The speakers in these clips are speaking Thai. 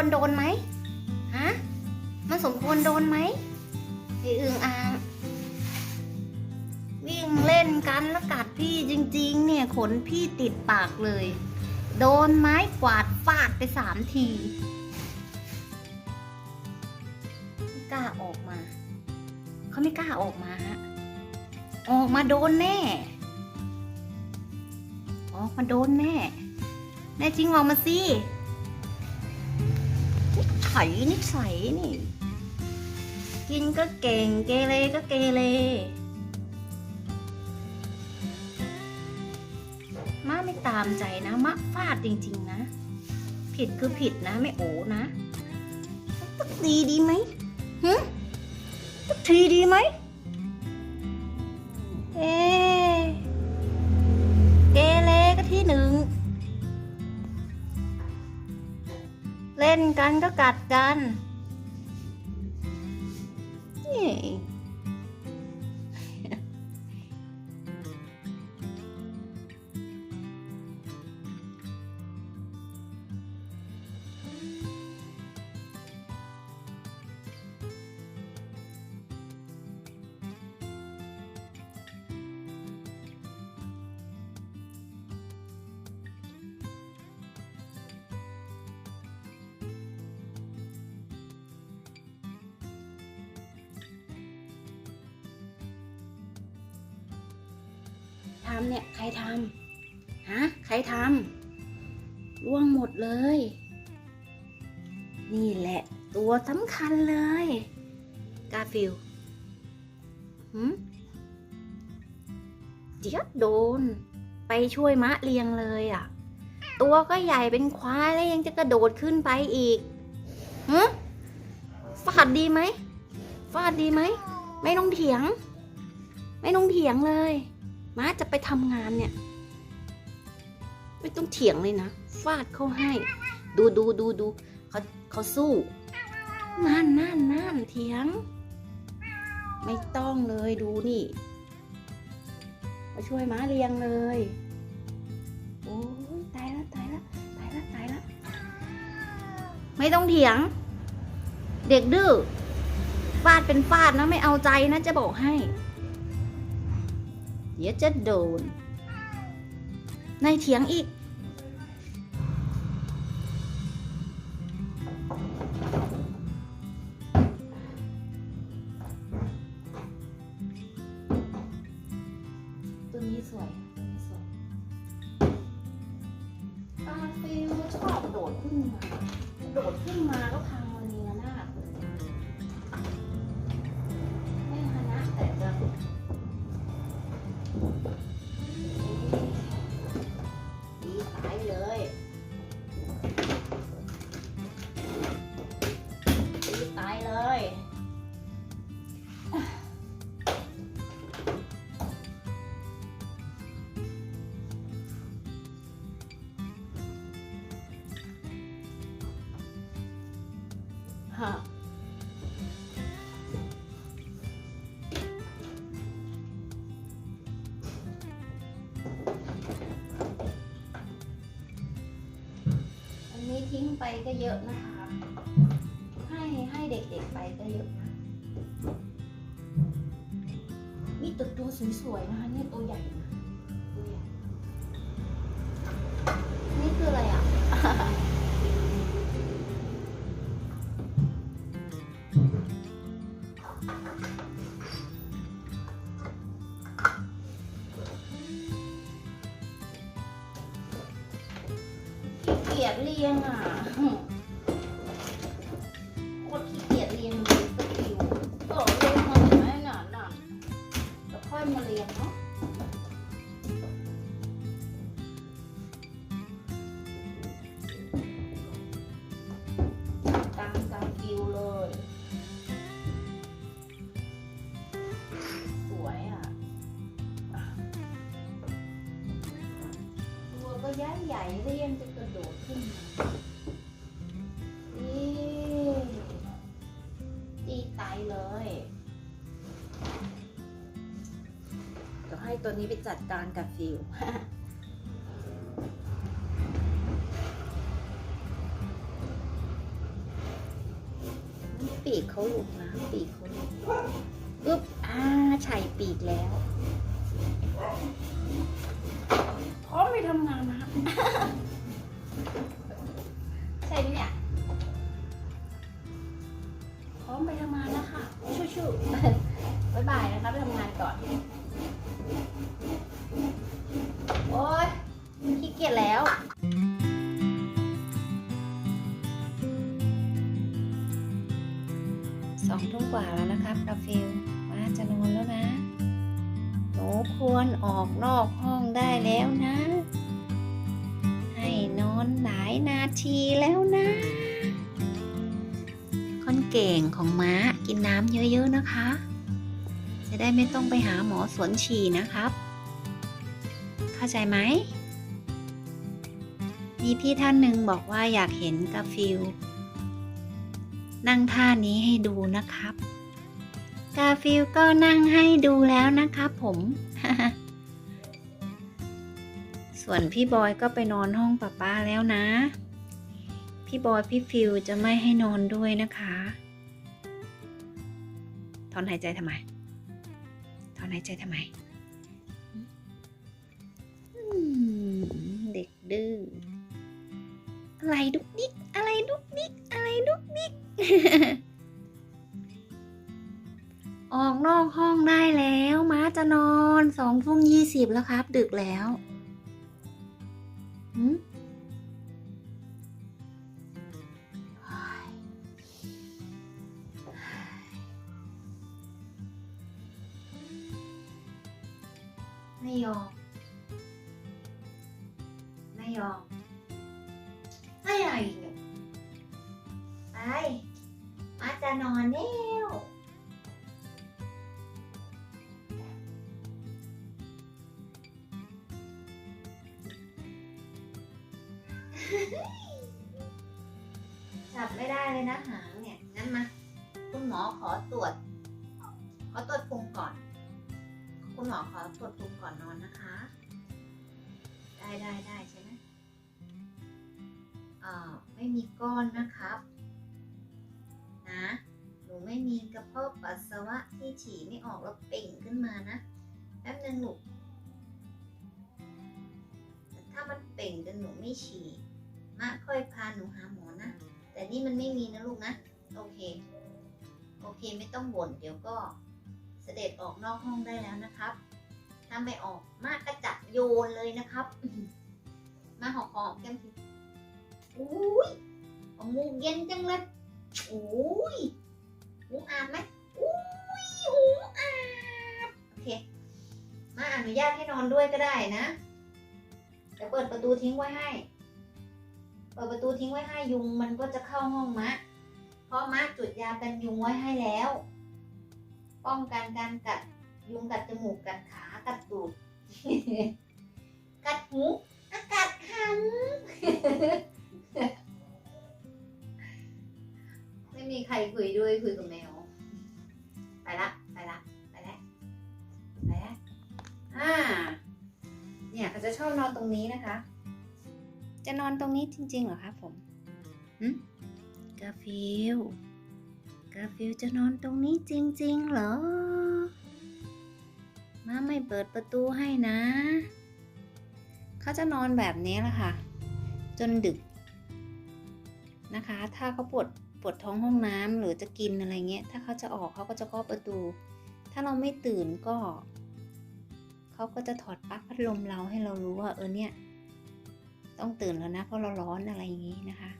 ควรโดนไหมฮะมันสมควรโดนไหมไอ้อึ่งอ่าง วิ่งเล่นกันแล้วกัดพี่จริง ๆ เนี่ยขนพี่ติดปากเลย โดนไม้กวาดฟาดไปสามทีไม่กล้าออกมา เขาไม่กล้าออกมาฮะออกมาโดนแน่ออกมาโดนแน่แน่จริงออกมาสิ สัยนิสัยนี่ กินก็เก่งเกเรก็เกเรมะไม่ตามใจนะมะฟาดจริง ๆ นะ ผิดคือผิดนะ ไม่โอนะตักดีดีไหมฮึตักทีดีไหมเอ๊ เล่นกันก็กัดกันนี่ ทำเนี่ย ใครทำฮะใครทำร่วงหมดเลย นี่แหละ ตัวสำคัญเลย กาฟิลหืมเจี๊ยบโดน ไปช่วยมะเลียงเลยอะ ตัวก็ใหญ่เป็นควายแล้วยังจะกระโดดขึ้นไปอีกหืมฟาดดีไหมฟาดดีไหม ไม่ต้องเถียง ไม่ต้องเถียงเลย ม้าจะไปทำงานเนี่ย ไม่ต้องเถียงเลยนะ ฟาดเขาให้ ดูดูดูดูเขาเขาสู้นั่นนั่นนั่นเถียง ไม่ต้องเลยดูนี่มาช่วยม้าเลี้ยงเลย โอ้ยตายแล้วตายแล้วตายแล้วตายแล้วไม่ต้องเถียง เด็กดื้อฟาดเป็นฟาดนะไม่เอาใจนะจะบอกให้ เดี๋ยวจะโดน ในเถียงอีก ตัวนี้สวยตัวนี้สวยตาฟิวชอบโดดขึ้นมา โดดขึ้นมาก็พัง ดีตายเลยดีตายเลยฮะ ไปก็เยอะนะคะ ให้ให้เด็กๆไปก็เยอะนะมีตึกตัวสวยๆนะคะเนี่ยตัวใหญ่นะตัวใหญ่นี่คืออะไรอะ เกียจเรียงอะโคตรขี้เกียจเรียงเลยสกิลเออเรียงมาเห็นไหน่ะน่ะแล้วค่อยมาเรียงเนาะตามตามกิวเลย สวยอะตัวก็ย้ายใหญ่เรียงจะ นมาดีดีตายเลยเดี๋ยวให้ตัวนี้ไปจัดการกับฟิวเขาหลุดนะปีกเขาหลุดอึ๊บอ่าใส่ปีกแล้วพร้อมไปทำงานนะครับ ใช่ไหมเนี่ยพร้อมไปทำงานแล้วค่ะชู้ๆบ๊ายบายนะคะไปทำงานก่อน โอ๊ยขี้เกียจแล้วสองทุ่มกว่าแล้วนะครับกาฟิลมาจะนอนแล้วนะ หนูควรออกนอกห้องได้แล้วนะให้นอน หลายนาทีแล้วนะ คนเก่งของม้ากินน้ำเยอะๆนะคะ จะได้ไม่ต้องไปหาหมอสวนฉี่นะครับ เข้าใจไหม มีพี่ท่านหนึ่งบอกว่าอยากเห็นกาฟิลนั่งท่านี้ให้ดูนะครับ กาฟิลก็นั่งให้ดูแล้วนะครับผม ส่วนพี่บอยก็ไปนอนห้องป้าป้าแล้วนะ พี่บอยพี่ฟิลจะไม่ให้นอนด้วยนะคะ ถอนหายใจทำไม ถอนหายใจทำไมอืมเด็กดื้อ อะไรดุกดิก อะไรดุกดิก อะไรดุกดิก ออกนอกห้องได้แล้ว ม้าจะนอนสองทุ่มยี่สิบแล้วครับ ดึกแล้ว ไม่ยอม ไม่ยอม ไม่อะไรเนี่ยไปมาจะนอนแล้วจับไม่ได้เลยนะหางเนี่ย งั้นมา คุณหมอขอตรวจ ขอตรวจพุงก่อน คุณหมอขอตรวจพุงก่อนนอนนะคะ ได้ได้ได้ใช่ไหมอ่าไม่มีก้อนนะครับ นะ หนูไม่มีกระเพาะปัสสาวะที่ฉี่ไม่ออกแล้วเป่งขึ้นมานะ แป๊บนึงหนูแต่ถ้ามันเป่งจนหนูไม่ฉี่มาค่อยพาหนูหาหมอนะ แต่นี่มันไม่มีนะลูกนะ โอเค โอเคไม่ต้องบ่นเดี๋ยวก็ สด็จออกนอกห้องได้แล้วนะครับ ถ้าไม่ออกมากกระจัดโยนเลยนะครับ มาหอมหอมแก้มทีอุ้ยอามูกเย็นจังเลยอุ้ยหูอาบไหมอุ้ยหูอาบโอเค มาอนุญาตให้นอนด้วยก็ได้นะเดี๋ยวเปิดประตูทิ้งไว้ให้ เปิดประตูทิ้งไว้ให้ยุงมันก็จะเข้าห้องมะ เพราะมะจุดยากันยุงไว้ให้แล้ว ป้องกันการกัดยุงกัดจมูกกัดขากัดตูดกัดหูอะกัดหำไม่มีใครคุยด้วยคุยกับแมว ไปละ ไปละ ไปแล้วไปแล้วอ่า เนี่ยเขาจะชอบนอนตรงนี้นะคะ จะนอนตรงนี้จริงๆเหรอครับผมหึกาฟิล กาฟิลจะนอนตรงนี้จริงๆเหรอ มาไม่เปิดประตูให้นะ เขาจะนอนแบบนี้แหละค่ะ จนดึกนะคะ ถ้าเขาปวดปวดท้องห้องน้ำหรือจะกินอะไรเงี้ย ถ้าเขาจะออกเขาก็จะเคาะประตู ถ้าเราไม่ตื่นก็ เขาก็จะถอดปลั๊กพัดลมเราให้เรารู้ว่าเออเนี่ย ต้องตื่นแล้วนะเพราะเราร้อนอะไรอย่างนี้นะคะ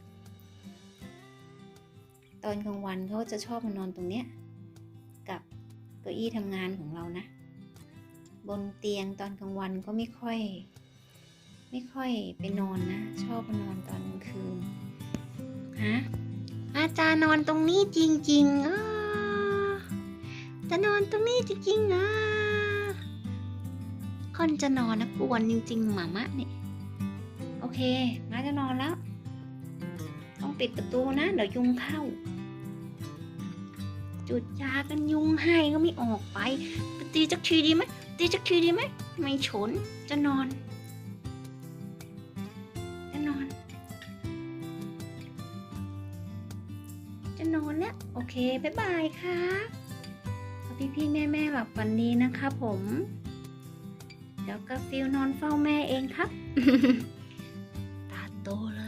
ตอนกลางวันเขาจะชอบมานอนตรงเนี้ยกับเก้าอี้ทำงานของเรานะ บนเตียงตอนกลางวันก็ไม่ค่อย ไม่ค่อยไปนอนนะ ชอบมานอนตอนกลางคืนฮะอาจารย์นอนตรงนี้จริงๆอะจะนอนตรงนี้จริงๆอะคนจะนอนนะกวนจริงๆหมามะเนี่ย โอเคมาจะนอนแล้วต้อง ปิดประตูนะเดี๋ยวยุงเข้า จุดยากันยุงให้ก็ไม่ออกไปไปตีจักทีดีไหมตีจักทีดีไหมไม่ฉนจะนอน จะนอน จะนอนแล้วโอเคบ๊ายบายครับพี่พี่แม่แม่หลับฝันดีนะครับผมเดี๋ยวกาฟิลนอนเฝ้าแม่เองครับ ตาโตเลย